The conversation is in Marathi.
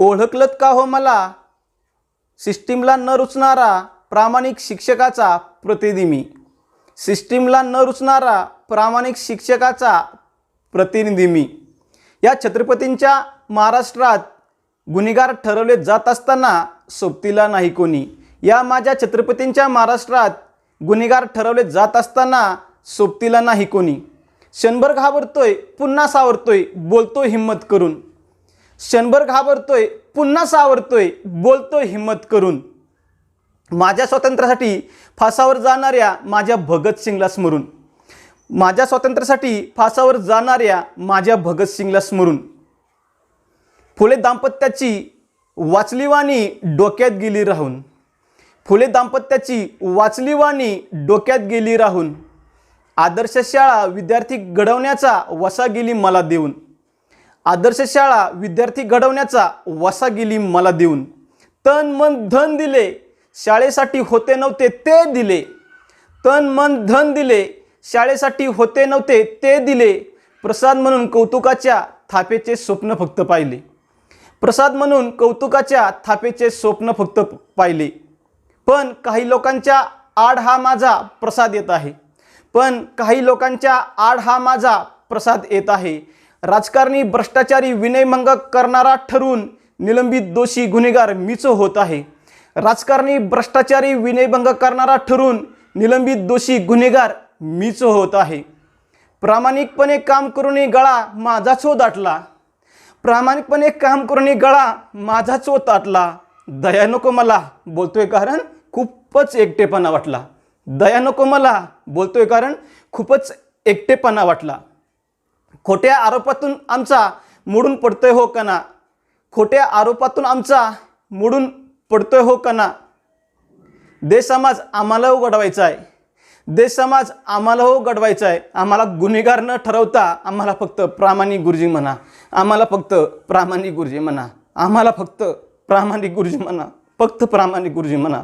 ओळखलत का हो मला? सिस्टीमला न रुचणारा प्रामाणिक शिक्षकाचा प्रतिनिधी मी. सिस्टीमला न रुचणारा प्रामाणिक शिक्षकाचा प्रतिनिधी मी. या छत्रपतींच्या महाराष्ट्रात गुन्हेगार ठरवले जात असताना सोबतीला नाही कोणी. या माझ्या छत्रपतींच्या महाराष्ट्रात गुन्हेगार ठरवले जात असताना सोबतीला नाही कोणी. क्षणभर घाबरतोय पुन्हा सावरतोय बोलतो हिंमत करून. क्षणभर घाबरतोय पुन्हा सावरतोय बोलतोय हिंमत करून. माझ्या स्वातंत्र्यासाठी फासावर जाणाऱ्या माझ्या भगतसिंगला स्मरून. माझ्या स्वातंत्र्यासाठी फासावर जाणाऱ्या माझ्या भगतसिंगला स्मरून. फुले दाम्पत्याची वाचली वाणी डोक्यात गेली राहून. फुले दाम्पत्याची वाचली वाणी डोक्यात गेली राहून. आदर्श शाळा विद्यार्थी घडवण्याचा वसा गेली मला देऊन. आदर्श शाळा विद्यार्थी घडवण्याचा वसा गेली मला देऊन. तन मन धन दिले. शाळेसाठी होते नव्हते ते दिले. तन मन धन दिले. शाळेसाठी होते नव्हते ते दिले. प्रसाद म्हणून कौतुकाच्या थापेचे स्वप्न फक्त पाहिले. प्रसाद म्हणून कौतुकाच्या थापेचे स्वप्न फक्त पाहिले. पण काही लोकांच्या आड हा माझा प्रसाद येत आहे. पण काही लोकांच्या आड हा माझा प्रसाद येत आहे. राजकारणी भ्रष्टाचारी विनयभंग करणारा ठरून निलंबित दोषी गुन्हेगार मीच होत आहे. राजकारणी भ्रष्टाचारी विनयभंग करणारा ठरून निलंबित दोषी गुन्हेगार मीच होत आहे. प्रामाणिकपणे काम करूनही गळा माझाच हो दाटला. प्रामाणिकपणे काम करूनही गळा माझाच हो दाटला दया नको मला बोलतोय कारण खूपच एकटेपणा वाटला. दया नको मला बोलतोय कारण खूपच एकटेपणा वाटला. खोट्या आरोपातून आमचा मोडून पडतोय हो कणा. खोट्या आरोपातून आमचा मोडून पडतोय हो कणा. देश समाज आम्हाला घडवायचा आहे देश समाज आम्हाला हो घडवायचा आहे आम्हाला गुन्हेगार न ठरवता आम्हाला फक्त प्रामाणिक गुरुजी म्हणा. आम्हाला फक्त प्रामाणिक गुरुजी म्हणा. आम्हाला फक्त प्रामाणिक गुरुजी म्हणा. फक्त प्रामाणिक गुरुजी म्हणा.